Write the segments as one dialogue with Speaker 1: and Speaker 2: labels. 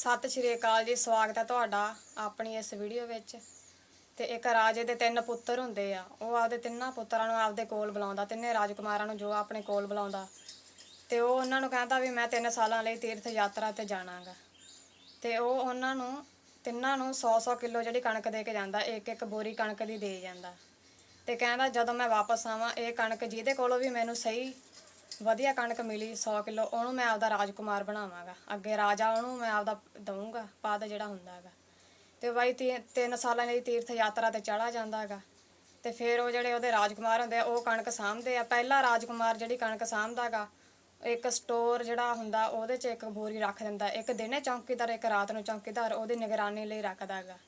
Speaker 1: ਸਤਿ ਸ਼੍ਰੀ ਅਕਾਲ ਜੀ, ਸਵਾਗਤ ਹੈ ਤੁਹਾਡਾ ਆਪਣੀ ਇਸ ਵੀਡੀਓ ਵਿੱਚ। ਤੇ ਇੱਕ ਰਾਜੇ ਦੇ ਤਿੰਨ ਪੁੱਤਰ ਹੁੰਦੇ ਆ, ਉਹ ਆਪਦੇ ਤਿੰਨਾਂ ਪੁੱਤਰਾਂ ਨੂੰ ਆਪਦੇ ਕੋਲ ਬੁਲਾਉਂਦਾ, ਤਿੰਨੇ ਰਾਜਕੁਮਾਰਾਂ ਨੂੰ ਜੋ ਆਪਣੇ ਕੋਲ ਬੁਲਾਉਂਦਾ। ਤੇ ਉਹ ਉਹਨਾਂ ਨੂੰ ਕਹਿੰਦਾ ਵੀ ਮੈਂ 3 ਸਾਲਾਂ ਲਈ ਤੀਰਥ ਯਾਤਰਾ ਤੇ ਜਾਣਾਗਾ। ਤੇ ਉਹ ਉਹਨਾਂ ਨੂੰ, ਤਿੰਨਾਂ ਨੂੰ 100-100 ਕਿਲੋ ਜਿਹੜੀ ਕਣਕ ਦੇ ਕੇ ਜਾਂਦਾ, ਇੱਕ ਇੱਕ ਬੋਰੀ ਕਣਕ ਦੀ ਦੇ ਜਾਂਦਾ। ਤੇ ਕਹਿੰਦਾ ਜਦੋਂ ਮੈਂ ਵਾਪਸ ਆਵਾਂ, ਇਹ ਕਣਕ ਜਿਹਦੇ ਕੋਲੋਂ ਵੀ ਮੈਨੂੰ ਸਹੀ ਵਧੀਆ ਕਣਕ ਮਿਲੀ 100 ਕਿਲੋ, ਉਹਨੂੰ ਮੈਂ ਆਪਦਾ ਰਾਜਕੁਮਾਰ ਬਣਾਵਾਂਗਾ। ਅੱਗੇ ਰਾਜਾ ਉਹਨੂੰ ਮੈਂ ਆਪਦਾ ਦਊਂਗਾ, ਪਾਦ ਜਿਹੜਾ ਹੁੰਦਾ ਹੈਗਾ। ਤੇ ਬਾਈ ਤੀ- ਤਿੰਨ ਸਾਲਾਂ ਲਈ ਤੀਰਥ ਯਾਤਰਾ ਤੇ ਚੜਾ ਜਾਂਦਾ ਹੈਗਾ। ਤੇ ਫਿਰ ਉਹ ਜਿਹੜੇ ਉਹਦੇ ਰਾਜਕੁਮਾਰ ਹੁੰਦੇ ਆ, ਉਹ ਕਣਕ ਸਾਂਭਦੇ ਆ। ਪਹਿਲਾ ਰਾਜਕੁਮਾਰ ਜਿਹੜੀ ਕਣਕ ਸਾਂਭਦਾ ਗਾ ਇੱਕ ਸਟੋਰ ਜਿਹੜਾ ਹੁੰਦਾ, ਉਹਦੇ 'ਚ ਇੱਕ ਬੋਰੀ ਰੱਖ ਦਿੰਦਾ। ਇੱਕ ਦਿਨੇ ਚੌਂਕੀਦਾਰ, ਇੱਕ ਰਾਤ ਨੂੰ ਚੌਂਕੀਦਾਰ, ਉਹਦੀ ਨਿਗਰਾਨੀ ਲਈ ਰੱਖਦਾ ਹੈਗਾ।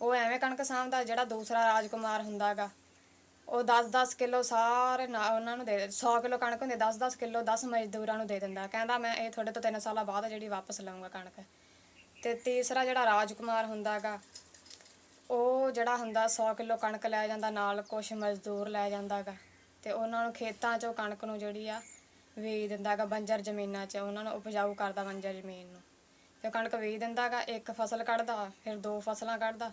Speaker 1: ਉਹ ਐਵੇਂ ਕਣਕ ਸਾਂਭਦਾ, ਜਿਹੜਾ ਦੂਸਰਾ ਰਾਜਕੁਮਾਰ ਹੁੰਦਾ ਗਾ ਉਹ 10-10 ਕਿਲੋ ਸਾਰੇ ਨਾ ਉਹਨਾਂ ਨੂੰ ਦੇ 100 ਕਿਲੋ ਕਣਕ ਹੁੰਦੀ 10-10 ਕਿਲੋ 10 ਮਜ਼ਦੂਰਾਂ ਨੂੰ ਦੇ ਦਿੰਦਾ। ਕਹਿੰਦਾ ਮੈਂ ਇਹ ਤੁਹਾਡੇ ਤੋਂ 3 ਸਾਲਾਂ ਬਾਅਦ ਜਿਹੜੀ ਵਾਪਸ ਲਵਾਂਗਾ ਕਣਕ। ਤੇ ਤੀਸਰਾ ਜਿਹੜਾ ਰਾਜਕੁਮਾਰ ਹੁੰਦਾਗਾ, ਉਹ ਜਿਹੜਾ ਹੁੰਦਾ 100 ਕਿਲੋ ਕਣਕ ਲੈ ਜਾਂਦਾ, ਨਾਲ ਕੁਝ ਮਜ਼ਦੂਰ ਲੈ ਜਾਂਦਾਗਾ। ਤੇ ਉਹਨਾਂ ਨੂੰ ਖੇਤਾਂ 'ਚੋਂ ਕਣਕ ਨੂੰ ਜਿਹੜੀ ਆ ਵੇਚ ਦਿੰਦਾਗਾ ਬੰਜਰ ਜ਼ਮੀਨਾਂ 'ਚ, ਉਹਨਾਂ ਨੂੰ ਉਪਜਾਊ ਕਰਦਾ ਬੰਜਰ ਜ਼ਮੀਨ ਨੂੰ। ਤੇ ਕਣਕ ਵੇਚ ਦਿੰਦਾਗਾ, ਇੱਕ ਫਸਲ ਕੱਢਦਾ, ਫਿਰ ਦੋ ਫਸਲਾਂ ਕੱਢਦਾ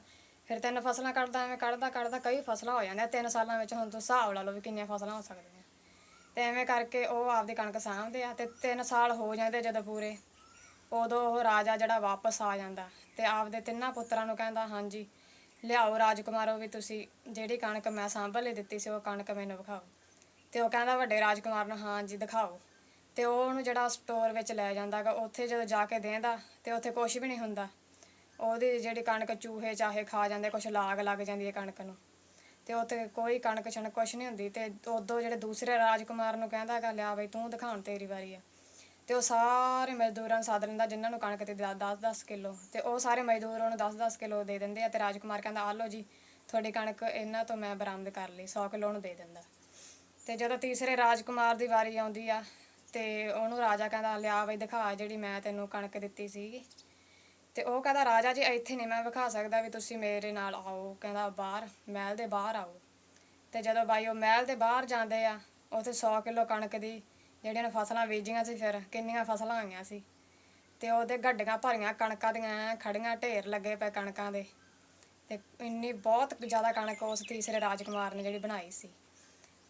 Speaker 1: ਫਿਰ ਤਿੰਨ ਫਸਲਾਂ ਕੱਢਦਾ ਐਵੇਂ ਕੱਢਦਾ ਕੱਢਦਾ ਕਈ ਫਸਲਾਂ ਹੋ ਜਾਂਦੀਆਂ। ਤਿੰਨ ਸਾਲਾਂ ਵਿੱਚ ਹੁਣ ਤੁਸੀਂ ਹਿਸਾਬ ਲਾ ਲਓ ਵੀ ਕਿੰਨੀਆਂ ਫਸਲਾਂ ਹੋ ਸਕਦੀਆਂ। ਤੇ ਐਵੇਂ ਕਰਕੇ ਉਹ ਆਪਦੀ ਕਣਕ ਸਾਂਭਦੇ ਆ ਤੇ ਤਿੰਨ ਸਾਲ ਹੋ ਜਾਂਦੇ ਜਦੋਂ ਪੂਰੇ। ਉਦੋਂ ਉਹ ਰਾਜਾ ਜਿਹੜਾ ਵਾਪਸ ਆ ਜਾਂਦਾ ਤੇ ਆਪਦੇ ਤਿੰਨਾਂ ਪੁੱਤਰਾਂ ਨੂੰ ਕਹਿੰਦਾ, ਹਾਂਜੀ, ਲਿਆਓ ਰਾਜਕੁਮਾਰੋ ਵੀ ਤੁਸੀਂ ਜਿਹੜੀ ਕਣਕ ਮੈਂ ਸਾਂਭਣ ਲਈ ਦਿੱਤੀ ਸੀ ਉਹ ਕਣਕ ਮੈਨੂੰ ਵਿਖਾਓ। ਤੇ ਉਹ ਕਹਿੰਦਾ ਵੱਡੇ ਰਾਜਕੁਮਾਰ ਨੂੰ, ਹਾਂਜੀ, ਦਿਖਾਓ। ਤੇ ਉਹ ਉਹਨੂੰ ਜਿਹੜਾ ਸਟੋਰ ਵਿੱਚ ਲੈ ਜਾਂਦਾਗਾ ਉੱਥੇ ਜਦੋਂ ਜਾ ਕੇ ਦੇਂਦਾ ਤੇ ਉੱਥੇ ਕੁਝ ਵੀ ਨਹੀਂ ਹੁੰਦਾ। ਉਹਦੀ ਜਿਹੜੀ ਕਣਕ ਚੂਹੇ ਚਾਹੇ ਖਾ ਜਾਂਦੇ, ਕੁਛ ਲਾਗ ਲੱਗ ਜਾਂਦੀ ਹੈ ਕਣਕ ਨੂੰ। ਤੇ ਉੱਥੇ ਕੋਈ ਕਣਕ ਛਣ ਕੁਛ ਨਹੀਂ ਹੁੰਦੀ ਤੇ ਉਦੋਂ ਜਿਹੜੇ ਦੂਸਰੇ ਰਾਜਕੁਮਾਰ ਨੂੰ ਕਹਿੰਦਾ ਹੈਗਾ, ਲਿਆ ਬਈ ਤੂੰ ਦਿਖਾਉਣ ਤੇਰੀ ਵਾਰੀ ਆ। ਤੇ ਉਹ ਸਾਰੇ ਮਜ਼ਦੂਰਾਂ ਨੂੰ ਸੱਦ ਲੈਂਦਾ ਜਿਨ੍ਹਾਂ ਨੂੰ ਕਣਕ ਤੇ 10-10 ਕਿਲੋ। ਤੇ ਉਹ ਸਾਰੇ ਮਜ਼ਦੂਰ ਉਹਨੂੰ 10-10 ਕਿਲੋ ਦੇ ਦਿੰਦੇ ਆ ਤੇ ਰਾਜਕੁਮਾਰ ਕਹਿੰਦਾ ਆ ਲਓ ਜੀ, ਤੁਹਾਡੀ ਕਣਕ ਇਹਨਾਂ ਤੋਂ ਮੈਂ ਬਰਾਮਦ ਕਰ ਲਈ 100 ਕਿਲੋ ਨੂੰ ਦੇ ਦਿੰਦਾ। ਤੇ ਜਦੋਂ ਤੀਸਰੇ ਰਾਜਕੁਮਾਰ ਦੀ ਵਾਰੀ ਆਉਂਦੀ ਆ, ਤੇ ਉਹਨੂੰ ਰਾਜਾ ਕਹਿੰਦਾ, ਲਿਆ ਬਈ ਦਿਖਾ ਜਿਹੜੀ ਮੈਂ ਤੈਨੂੰ ਕਣਕ ਦਿੱਤੀ ਸੀਗੀ। ਤੇ ਉਹ ਕਹਿੰਦਾ, ਰਾਜਾ ਜੀ, ਇੱਥੇ ਨਹੀਂ ਮੈਂ ਵਿਖਾ ਸਕਦਾ ਵੀ ਤੁਸੀਂ ਮੇਰੇ ਨਾਲ ਆਓ। ਕਹਿੰਦਾ, ਬਾਹਰ, ਮਹਿਲ ਦੇ ਬਾਹਰ ਆਓ। ਤੇ ਜਦੋਂ ਬਾਈ ਉਹ ਮਹਿਲ ਦੇ ਬਾਹਰ ਜਾਂਦੇ ਆ, ਉੱਥੇ 100 ਕਿਲੋ ਕਣਕ ਦੀ ਜਿਹੜੀਆਂ ਨੇ ਫਸਲਾਂ ਬੀਜੀਆਂ ਸੀ ਫਿਰ, ਕਿੰਨੀਆਂ ਫਸਲਾਂ ਆਈਆਂ ਸੀ। ਤੇ ਉਹਦੇ ਗੱਡੀਆਂ ਭਰੀਆਂ, ਕਣਕਾਂ ਦੀਆਂ ਐਂ ਖੜੀਆਂ ਢੇਰ ਲੱਗੇ ਪਏ ਕਣਕਾਂ ਦੇ। ਤੇ ਇੰਨੀ ਬਹੁਤ ਜ਼ਿਆਦਾ ਕਣਕ ਉਸ ਤੀਸਰੇ ਰਾਜਕੁਮਾਰ ਨੇ ਜਿਹੜੀ ਬਣਾਈ ਸੀ।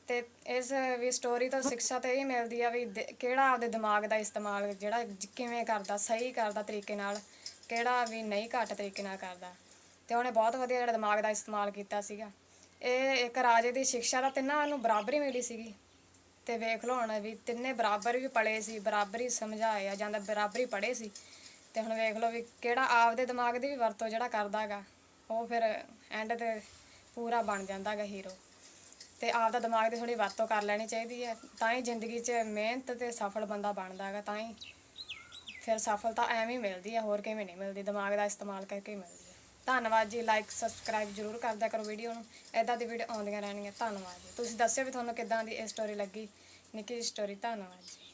Speaker 1: ਤੇ ਇਸ ਵੀ ਸਟੋਰੀ ਤੋਂ ਸਿੱਖਿਆ ਤੇ ਇਹ ਮਿਲਦੀ ਆ ਵੀ ਦ- ਕਿਹੜਾ ਆਪਦੇ ਦਿਮਾਗ ਦਾ ਇਸਤੇਮਾਲ, ਜਿਹੜਾ ਕਿਵੇਂ ਕਰਦਾ, ਸਹੀ ਕਰਦਾ ਤਰੀਕੇ ਨਾਲ ਕਿਹੜਾ ਵੀ ਨਹੀਂ ਘੱਟ ਤਰੀਕੇ ਨਾਲ ਕਰਦਾ। ਤੇ ਉਹਨੇ ਬਹੁਤ ਵਧੀਆ ਜਿਹੜਾ ਦਿਮਾਗ ਦਾ ਇਸਤੇਮਾਲ ਕੀਤਾ ਸੀਗਾ। ਇਹ ਇੱਕ ਰਾਜੇ ਦੀ ਸਿੱਖਿਆ ਦਾ ਤਿੰਨਾਂ ਨੂੰ ਬਰਾਬਰੀ ਮਿਲੀ ਸੀਗੀ। ਤੇ ਵੇਖ ਲਓ ਹੁਣ ਵੀ ਤਿੰਨੇ ਬਰਾਬਰ ਵੀ ਪੜੇ ਸੀ, ਬਰਾਬਰੀ ਸਮਝਾਇਆ ਜਾਂਦਾ ਬਰਾਬਰੀ ਪੜੇ ਸੀ। ਤੇ ਹੁਣ ਵੇਖ ਲਓ ਵੀ ਕਿਹੜਾ ਆਪਦੇ ਦਿਮਾਗ ਦੀ ਵੀ ਵਰਤੋਂ ਜਿਹੜਾ ਕਰਦਾ ਹੈਗਾ ਉਹ ਫਿਰ ਐਂਡ ਤੇ ਪੂਰਾ ਬਣ ਜਾਂਦਾ ਹੈਗਾ ਹੀਰੋ ਤੇ ਆਪਦਾ ਦਿਮਾਗ ਦੀ ਥੋੜੀ ਵਰਤੋਂ ਕਰ ਲੈਣੀ ਚਾਹੀਦੀ ਹੈ। ਤਾਂ ਹੀ ਜ਼ਿੰਦਗੀ 'ਚ ਮਿਹਨਤ ਤੇ ਸਫਲ ਬੰਦਾ ਬਣਦਾ ਹੈਗਾ ਤਾਂ ਹੀ ਫਿਰ ਸਫਲਤਾ ਐਵੇਂ ਹੀ ਮਿਲਦੀ ਹੈ ਹੋਰ ਕਿਵੇਂ ਨਹੀਂ ਮਿਲਦੀ, ਦਿਮਾਗ ਦਾ ਇਸਤੇਮਾਲ ਕਰਕੇ ਹੀ ਮਿਲਦੀ ਹੈ ਧੰਨਵਾਦ ਜੀ ਲਾਈਕ ਸਬਸਕ੍ਰਾਈਬ ਜਰੂਰ ਕਰਦਿਆ ਕਰੋ ਵੀਡੀਓ ਨੂੰ ਐਦਾਂ ਦੀ ਵੀਡੀਓ ਆਉਂਦੀਆਂ ਰਹਿਣਗੀਆਂ, ਧੰਨਵਾਦ ਜੀ। ਤੁਸੀਂ ਦੱਸਿਓ ਵੀ ਤੁਹਾਨੂੰ ਕਿੱਦਾਂ ਦੀ ਇਹ ਸਟੋਰੀ ਲੱਗੀ, ਨਿੱਕੀ ਸਟੋਰੀ ਧੰਨਵਾਦ ਜੀ।